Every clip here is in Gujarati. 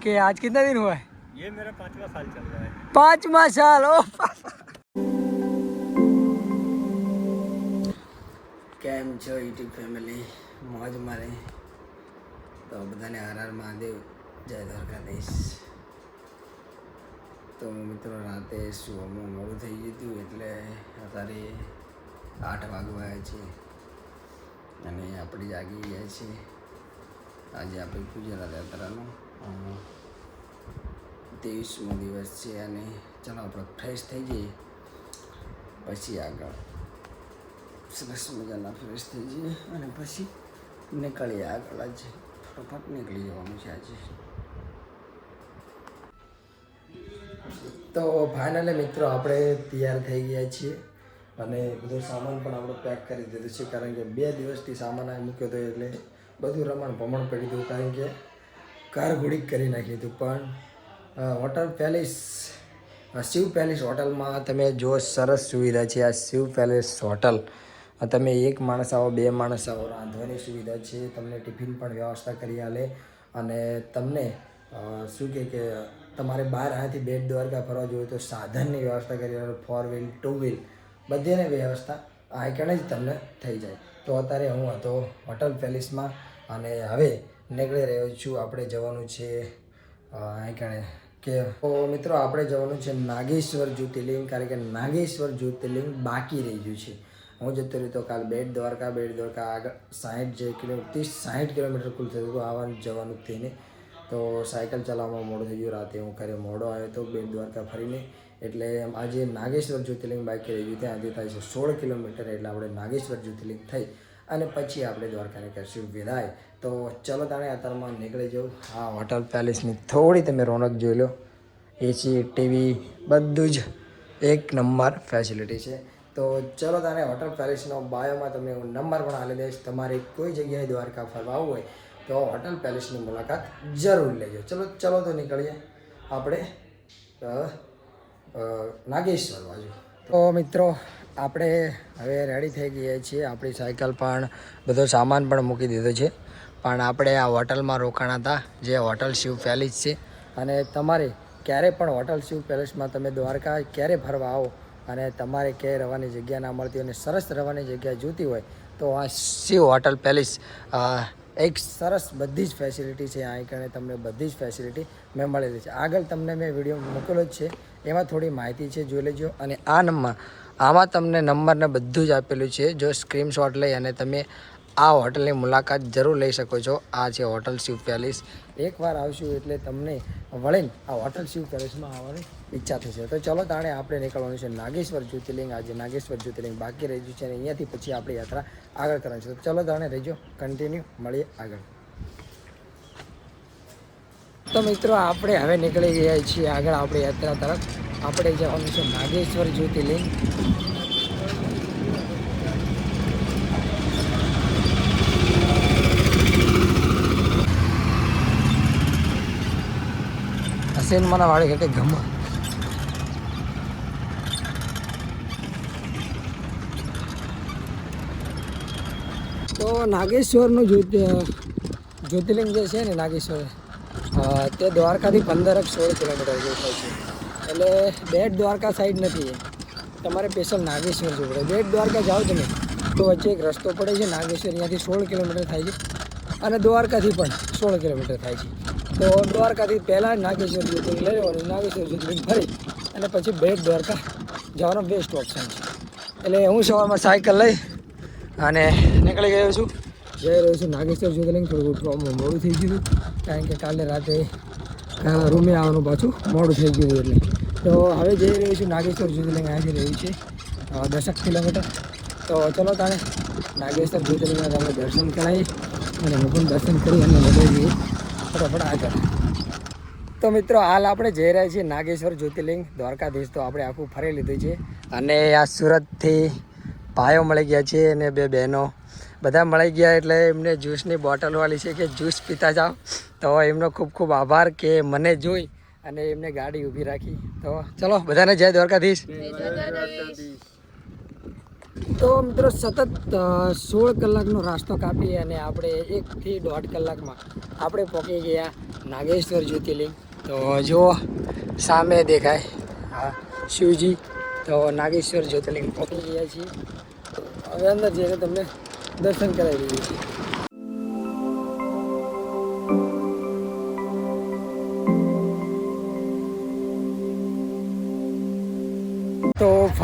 के आज कितना दिन हुआ है ये मेरा पांचवा साल चल रहा है પાંચમા સાલ ઓ કેમ છો યુટ્યુબ ફેમિલી મોજ મારે તો બધાને હર હર મહાદેવ જય દ્વારકાધીશ તો મિત્રો રાતે સુવામાં મોડું થઈ ગયું હતું એટલે અત્યારે આઠ વાગવા આવ્યા છે અને આપણે જાગી ગયા છીએ આજે આપણે ગુજરાત યાત્રાનો અ, ત્રેવીસમો દિવસ છે અને ચાલો આપણે ફ્રેશ થઈ જઈએ. પછી આગળ. સરસ મજાના ફ્રેશ થઈ જઈએ અને પછી નીકળીએ આગળ. આજે ફટાફટ નીકળી જવાનું છે આજે. તો ફાઇનલી મિત્રો આપણે તૈયાર થઈ ગયા છીએ. અને બધો સામાન પણ આપણે પેક કરી દીધો છે. કારણ કે બે દિવસથી સામાન મૂક્યો હતો એટલે બધું રમણ ભમણ પડી ગયું. કારણ કે કાર ઘોડી કરી નાખી હતું પણ હોટલ પેલેસ શિવ પેલેસ હોટલમાં તમે જો સરસ સુવિધા છે. આ શિવ પેલેસ હોટલ તમે એક માણસ આવો, બે માણસ આવો, રાંધવાની સુવિધા છે. તમને ટિફિન પણ વ્યવસ્થા કરી આલે અને તમને શું કહે કે, તમારે બહાર આથી બેટ દ્વારકા ફરવા જોઈએ તો સાધનની વ્યવસ્થા કરી ફોર વ્હીલ ટુ વ્હીલ બધીની વ્યવસ્થા આ કણે જ તમને થઈ જાય. તો અત્યારે હું હતો હોટલ પેલેસમાં અને હવે નીકળી રહ્યો છું, આપણે જવાનું છે કણે, કે મિત્રો આપણે જવાનું છે નાગેશ્વર જ્યોતિર્લિંગ, કારણ કે નાગેશ્વર જ્યોતિર્લિંગ બાકી રહી ગયું છે. હું જતો રહ્યો તો કાલ બેટ દ્વારકા બેટ દ્વારકા આગળ સાહીઠ જે કિલોમીટર ત્રીસ સાહીઠ કિલોમીટર કુલ થયું હતું આવવાનું જવાનું થઈને. તો સાયકલ ચલાવવામાં મોડું થઈ ગયું, રાતે હું ઘરે મોડો આવ્યો તો બેટ દ્વારકા ફરીને. એટલે આજે નાગેશ્વર જ્યોતિર્લિંગ બાકી રહી ગયું ત્યાંથી થાય છે સોળ કિલોમીટર, એટલે આપણે નાગેશ્વર જ્યોતિર્લિંગ થઈ. અને પછી આપણે દ્વારકાને કરશું વિદાય. તો ચલો તાણે અત્યારમાં નીકળી જાઉં. આ હોટલ પેલેસની થોડી તમે રોનક જોઈ લો. એસી ટીવી બધું જ એક નંબર ફેસિલિટી છે. તો ચલો તારે હોટલ પેલેસનો બાયોમાં તમને હું નંબર પણ આપી દઈશ. તમારે કોઈ જગ્યાએ દ્વારકા ફરવા આવવું હોય તો હોટલ પેલેસની મુલાકાત જરૂર લેજો. ચલો ચલો તો નીકળીએ. આપણે નાગેશ્વર બાજુ. તો મિત્રો આપણે હવે રેડી થઈ ગયા છીએ. આપણી સાયકલ પણ બધો સામાન પણ મૂકી દીધો છે. પણ આપણે આ હોટલમાં રોકાણા હતા. જે હોટલ શિવ પેલેસ છે. અને તમારે ક્યારે પણ હોટલ શિવ પેલેસમાં તમે દ્વારકા ક્યારે ફરવા આવો અને તમારે ક્યાંય રહેવાની જગ્યા ના મળતી અને સરસ રહેવાની જગ્યા જોતી હોય, તો આ શિવ હોટલ પેલેસ એક સરસ બધી જ ફેસિલિટી છે. અહીં કણે તમને બધી જ ફેસિલિટી મેં મળેલી છે. આગળ તમને મેં વીડિયો મોકલો જ છે. એમાં થોડી માહિતી છે, જોઈ લેજો. અને આ નંબર આમાં તમને નંબર ને બધું જ આપેલું છે. જો સ્ક્રીનશોટ લઈ અને તમે આ હોટલની મુલાકાત જરૂર લઈ શકો છો. આ છે હોટલ શિવ પેલેસ. એકવાર આવશું એટલે તમને વળીને આ હોટલ શિવ પેલેસમાં આવવાની ઈચ્છા થશે. તો ચલો તાણે આપણે નીકળવાનું છે નાગેશ્વર જ્યોતિર્લિંગ. આજે નાગેશ્વર જ્યોતિર્લિંગ બાકી રહી છે અને અહીંયાથી પછી આપણી યાત્રા આગળ કરવાની છે. તો ચલો તાણે રહેજો. કન્ટિન્યુ મળીએ આગળ. તો મિત્રો, આપણે હવે નીકળી ગયા છીએ આગળ આપણી યાત્રા તરફ. આપણે જવાનું છે નાગેશ્વર જ્યોતિર્લિંગ. હસેન મને વાળે કે ગમે. તો નાગેશ્વરનું જ્યોતિ, જ્યોતિર્લિંગ જે છે ને નાગેશ્વર તે દ્વારકાથી પંદર સોળ કિલોમીટર જેવું થાય છે. એટલે બેટ દ્વારકા સાઈડ નથી તમારે સ્પેશિયલ નાગેશ્વર જવું પડે. બેટ દ્વારકા જાઓ તમે, તો વચ્ચે એક રસ્તો પડે છે, નાગેશ્વર. અહીંયાથી સોળ કિલોમીટર થાય છે અને દ્વારકાથી પણ સોળ કિલોમીટર થાય છે. તો દ્વારકાથી પહેલાં નાગેશ્વર જ્યોતિર્લિંગ લઈ લેવાનું. નાગેશ્વર જ્યોતિર્લિંગ ફરી અને પછી બેટ દ્વારકા જવાનો બેસ્ટ ઓપ્શન છે. એટલે હું સવારમાં સાયકલ લઈ અને નીકળી ગયો છું. જઈ રહ્યો છું નાગેશ્વર જ્યોતિર્લિંગ. થોડું ઉઠવામાં મોડું થઈ ગયું કારણ કે કાલે રાતે રૂમે આવવાનું પાછું. મોડું થઈ ગયું એટલે. તો હવે જઈ રહ્યો છું નાગેશ્વર જ્યોતિર્લિંગ અહીંયાથી રહ્યું છે દસક કિલોમીટર. તો ચલો તાણે નાગેશ્વર જ્યોતિર્લિંગના તમે દર્શન કરાવી અને હું પણ દર્શન કરી અને મજા જઈએ. ફટાફટ આગળ. તો મિત્રો, હાલ આપણે જઈ રહ્યા છીએ નાગેશ્વર જ્યોતિર્લિંગ દ્વારકાધીશ. તો આપણે આખું ફરી લીધું છે અને આ સુરતથી ભાઈઓ મળી ગયા છે અને બે બહેનો. બધા મળી ગયા એટલે એમને જ્યુસની બોટલવાળી છે કે જ્યુસ પીતા જાઓ. તો એમનો ખૂબ ખૂબ આભાર કે મને જોઈ અને એમને ગાડી ઊભી રાખી. તો ચલો બધાને જય દ્વારકાધીશ. તો મિત્રો સતત સોળ કલાકનો રાસ્તો કાપી અને આપણે એકથી દોઢ કલાકમાં આપણે પહોંચી ગયા નાગેશ્વર જ્યોતિર્લિંગ. તો જો સામે દેખાય હા શિવજી. તો નાગેશ્વર જ્યોતિર્લિંગ પહોંચી ગયા છીએ. હવે અંદર જઈને તમને દર્શન કરાવી દઈએ છીએ.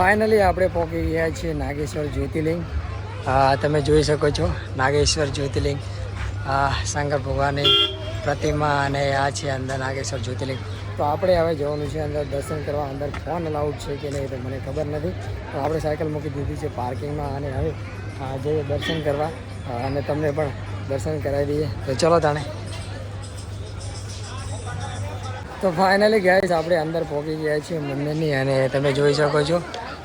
ફાઇનલી આપણે પહોંચી ગયા છીએ નાગેશ્વર જ્યોતિર્લિંગ. તમે જોઈ શકો છો, નાગેશ્વર જ્યોતિર્લિંગ. શંકર ભગવાનની પ્રતિમા અને આ છે અંદર નાગેશ્વર જ્યોતિર્લિંગ. તો આપણે હવે જવાનું છે અંદર દર્શન કરવા. અંદર ફોન અલાઉડ છે કે નહીં તો મને ખબર નથી. તો આપણે સાયકલ મૂકી દીધી છે પાર્કિંગમાં અને હવે જઈએ દર્શન કરવા. અને તમને પણ દર્શન કરાવી દઈએ. તો ચલો તાણે. તો ફાઇનલી ગાઈસ આપણે અંદર પહોંચી ગયા છીએ મંદિરની અને તમે જોઈ શકો છો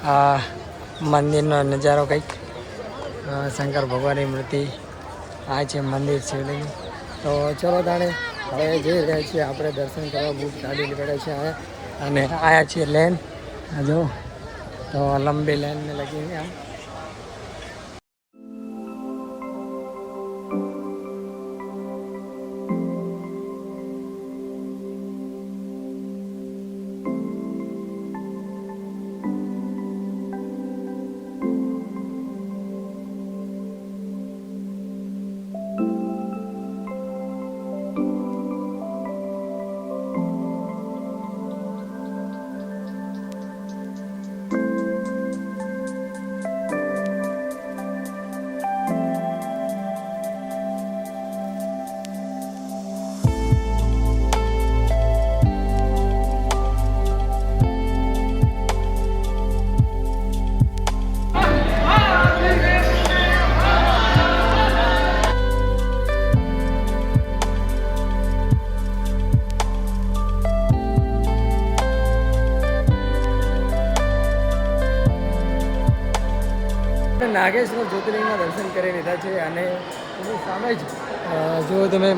આ મંદિરનો નજારો કંઈક શંકર ભગવાનની મૂર્તિ, આ છે મંદિર શિવલિંગ તો ચલો તાણે, હવે જઈ રહ્યા છીએ આપણે દર્શન કરવા, બુટ ગાડી નીકળે છે હવે. અને આયા છીએ લેન. જો, તો લંબી લેનને લગીને આમ. નાગેશ્વર જ્યોતિર્લિંગના દર્શન કરી લીધા છે અને એની સામે જ જો તમે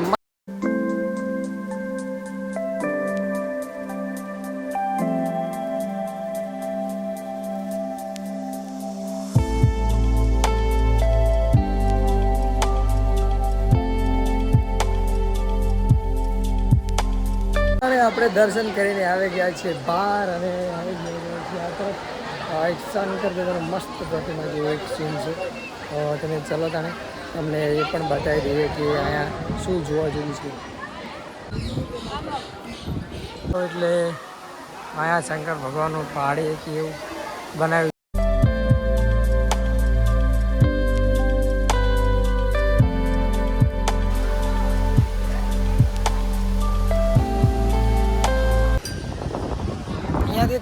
આપણે દર્શન કરીને આવી ગયા છીએ બહાર અને આવી ગયા છીએ આ તરફ. એક શંકર દાદાનો મસ્ત પ્રતિમા જેવું એક સીન છે. તમે ચલો તાણે તમને એ પણ બતાવી દઈએ કે અહીંયા શું જોવા જેવું છે. એટલે અહીંયા શંકર ભગવાનનું પહાડી એક એવું બનાવ્યું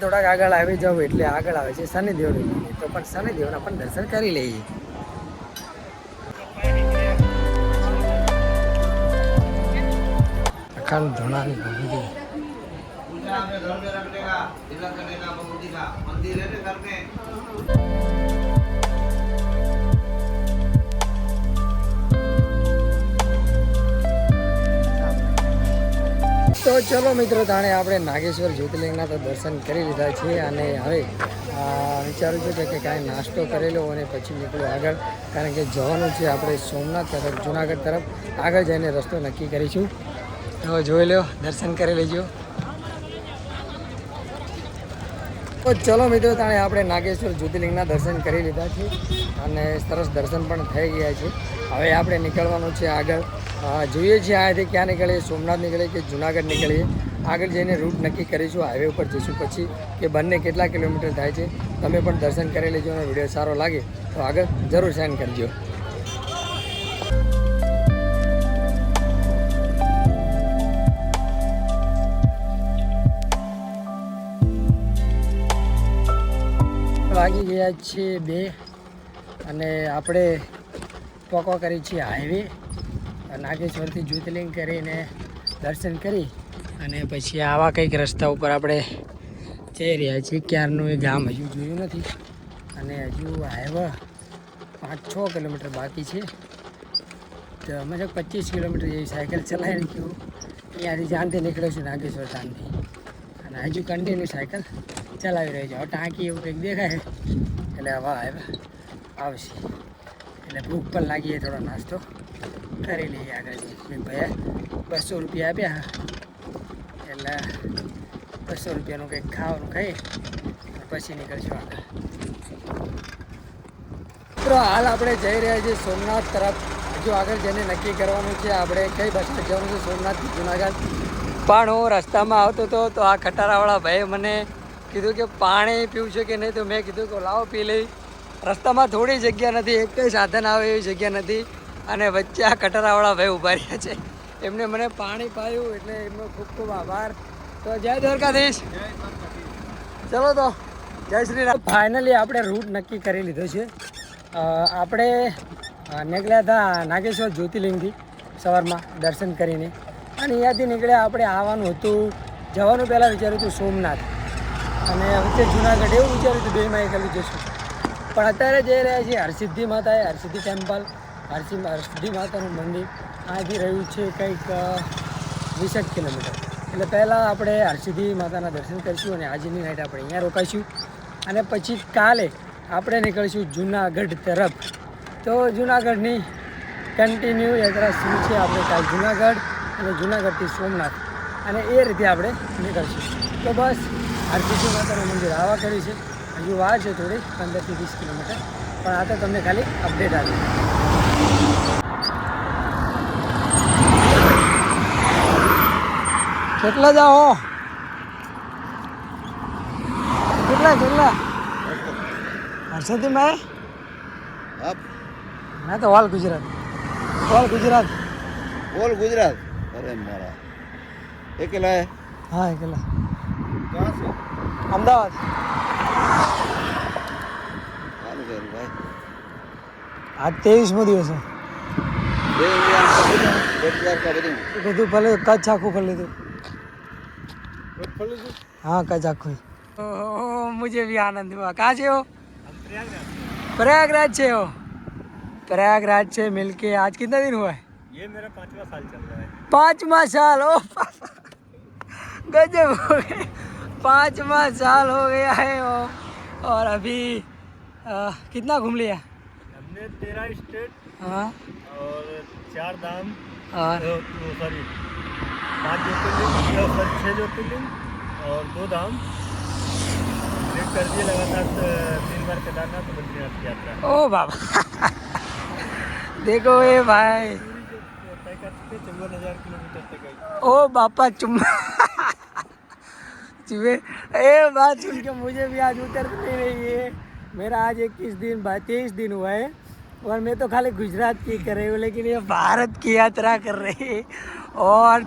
થોડાક આગળ આવી જાવ એટલે આગળ આવે છે શનિદેવનું મંદિર. તો પણ શનિદેવના પણ દર્શન કરી લઈએ. અખંડ ધોણાની ભગવતી તો ચલો મિત્રો, તાણે આપણે નાગેશ્વર જ્યોતિર્લિંગના તો દર્શન કરી લીધા છે અને હવે વિચારું છું કે- કાંઈ નાસ્તો કરેલો અને પછી નીકળ્યો આગળ. કારણ કે જવાનું છે આપણે સોમનાથ તરફ, જુનાગઢ તરફ. આગળ જઈને રસ્તો નક્કી કરીશું. તો જોઈ લો દર્શન કરી લેજો. તો ચલો મિત્રો, તાણે આપણે નાગેશ્વર જ્યોતિર્લિંગના દર્શન કરી લીધા છે અને સરસ દર્શન પણ થઈ ગયા છે. હવે આપણે નીકળવાનું છે આગળ. જોઈએ છીએ અહીંયાથી ક્યાં નીકળીએ સોમનાથ નીકળીએ કે જુનાગઢ નીકળીએ આગળ જઈને રૂટ નક્કી કરીશું હાઈવે ઉપર જઈશું પછી કે બંને કેટલા કિલોમીટર થાય છે, તમે પણ દર્શન કરી લેજો અને વીડિયો સારો લાગે તો આગળ જરૂર સેન્ડ કરજો. વાગી ગયા છે બે અને આપણે પોકો કરી છીએ હાઈવે નાગેશ્વરથી જ્યોતિર્લિંગ કરીને દર્શન કરી અને પછી આવા કંઈક રસ્તા ઉપર આપણે જઈ રહ્યા છીએ. ક્યારનું એ ગામ હજુ જોયું નથી. અને હજુ હાઈવે પાંચ છ કિલોમીટર બાકી છે. તો અમે તો પચીસ કિલોમીટર જેવી સાયકલ ચલાવી ગયું ત્યાંથી જાનથી નીકળ્યો છું નાગેશ્વર ધામથી. અને હજુ કન્ટિન્યુ સાયકલ ચલાવી રહ્યો છે. હવે ટાંકી એવું કંઈક દેખાય. એટલે હવા હાઈવે આવશે. એટલે ભૂખ પણ લાગીએ થોડો નાસ્તો. કરી લઈએ આગળ ભાઈ, બસો રૂપિયા આપ્યા. એટલે બસો રૂપિયાનું કંઈક ખાવાનું ખાઈ પછી નીકળશું આગળ. મિત્રો, હાલ આપણે જઈ રહ્યા છીએ સોમનાથ તરફ. હજુ આગળ જઈને નક્કી કરવાનું છે, આપણે કઈ બસમાં જવાનું છે, સોમનાથ જુનાગઢ. પણ હું રસ્તામાં આવતો હતો, તો આ ખટારાવાળા ભાઈએ મને કીધું કે પાણી પીવું છે કે નહીં, તો મેં કીધું કે લાવો પી લઈ. રસ્તામાં થોડી જગ્યા નથી, એક કંઈ સાધન આવે એવી જગ્યા નથી. અને વચ્ચે આ કટરાવાળા ભાઈ ઊભા રહ્યા છે. એમને મને પાણી પાયું એટલે એમનો ખૂબ ખૂબ આભાર. તો જય દ્વારકાધીશ. ચલો તો, જય શ્રી રામ ફાઇનલી આપણે રૂટ નક્કી કરી લીધો છે. આપણે નીકળ્યા હતા નાગેશ્વર જ્યોતિર્લિંગથી સવારમાં દર્શન કરીને. અને અહીંયાથી નીકળ્યા આપણે આવવાનું હતું, જવાનું પહેલાં વિચાર્યું હતું સોમનાથ. અને વચ્ચે જુનાગઢ, એવું વિચાર્યું હતું બેમાં એકલું જશું. પણ અત્યારે જઈ રહ્યા છીએ હરસિદ્ધિ માતા હરસિદ્ધિ ટેમ્પલ. હરસિ હરસિદ્ધિ માતાનું મંદિર. આથી રહ્યું છે કંઈક વીસેક કિલોમીટર. એટલે પહેલાં આપણે હરસિદ્ધિ માતાના દર્શન કરીશું અને આજની નાઇટ આપણે અહીંયા રોકાઈશું. અને પછી કાલે આપણે નીકળીશું જુનાગઢ તરફ. તો જુનાગઢની કન્ટિન્યુ યાત્રા શું છે આપણે કાલે જુનાગઢ અને જુનાગઢથી સોમનાથ. અને એ રીતે આપણે નીકળશું. તો બસ હરસિદ્ધિ માતાનું મંદિર આવા કર્યું છે. હજુ વાર છે થોડી, પંદરથી વીસ કિલોમીટર. પણ આ તો તમને ખાલી અપડેટ આપી કેટલા જાઓ? કેટલા કેટલા? હર્ષદી મેં મેં તો all Gujarat. All Gujarat. All Gujarat. અરે મારા. એકલા હા? એકલા અમદાવાદ. આજ ત્રેવીસમો દિવસ છે બે ઇન્ડિયા બેટ દ્વારકા બધું એ બધું ભલે કચ્છ આખું ફરી લીધું हाँ कच आखो ओह मुझे भी आनंद हुआ कहाँ से हो हम प्रयागराज प्रयागराज से हो प्रयागराज से मिलके आज कितना दिन हुआ है ये मेरा पांचवा साल चल रहा है पाँचवा साल ओ गजब हो गए पाँचवा साल हो गया है ओ, और अभी आ, कितना घूम लिया हमने तेरह स्टेट हाँ। और चार धाम और? सॉरी पाँच ज्योतिर्लिंग सॉरी छः ज्योतिर्लिंग और दो धाम। कर दिए लगातार तीन बार केदारनाथ बद्रीनाथ की यात्रा। ओ बाबा। देखो ये भाई। चौवन हज़ार किलोमीटर तक ओ बापा चुम चुमे। ए बात सुन के मुझे भी आज उतर नहीं रही है। मेरा आज इक्कीस दिन बाद तेईस दिन हुआ है। और मैं तो खाली गुजरात की कर रही हूँ लेकिन ये भारत की यात्रा कर रही है और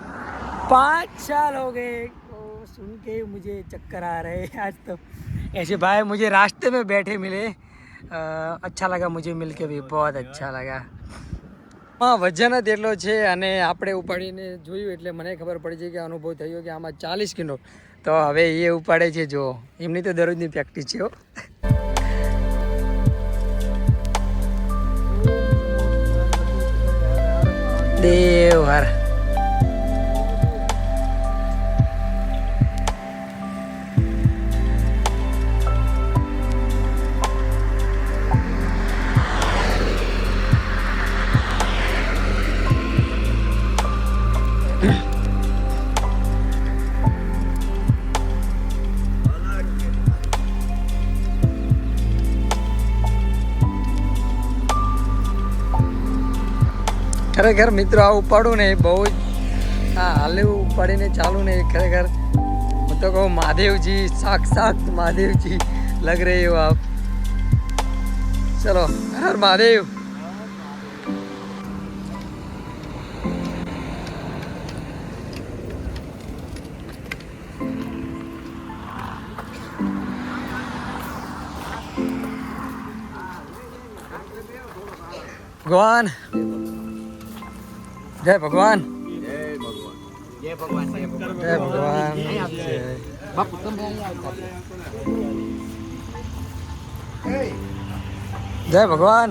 पाँच साल हो गए तो सुन के ही मुझे चक्कर आ रहे हैं आज तो ऐसे भाई मुझे रास्ते में बैठे मिले अ, अच्छा लगा मुझे मिल के भी बहुत अच्छा लगा માં વજન જ એટલો છે અને આપણે ઉપાડીને જોયું એટલે મને ખબર પડી છે કે અનુભવ થયો કે આમાં ચાલીસ કિલો તો હવે એ ઉપાડે છે જો એમની તો દરરોજની પ્રેક્ટિસ છે હો દેવહર ખરેખર મિત્રો, આ ઉપાડું ને એ બહુ જ, આ હાલેવું ઉપાડીને ચાલુ ને ખરેખર હું તો કહું મહાદેવજી, સાક્ષાત મહાદેવજી લગ રહે હો આપ. ચલો હર મહાદેવ. ભગવાન જય ભગવાન. જય ભગવાન. જય ભગવાન. જય બાપુ તમે જય ભગવાન.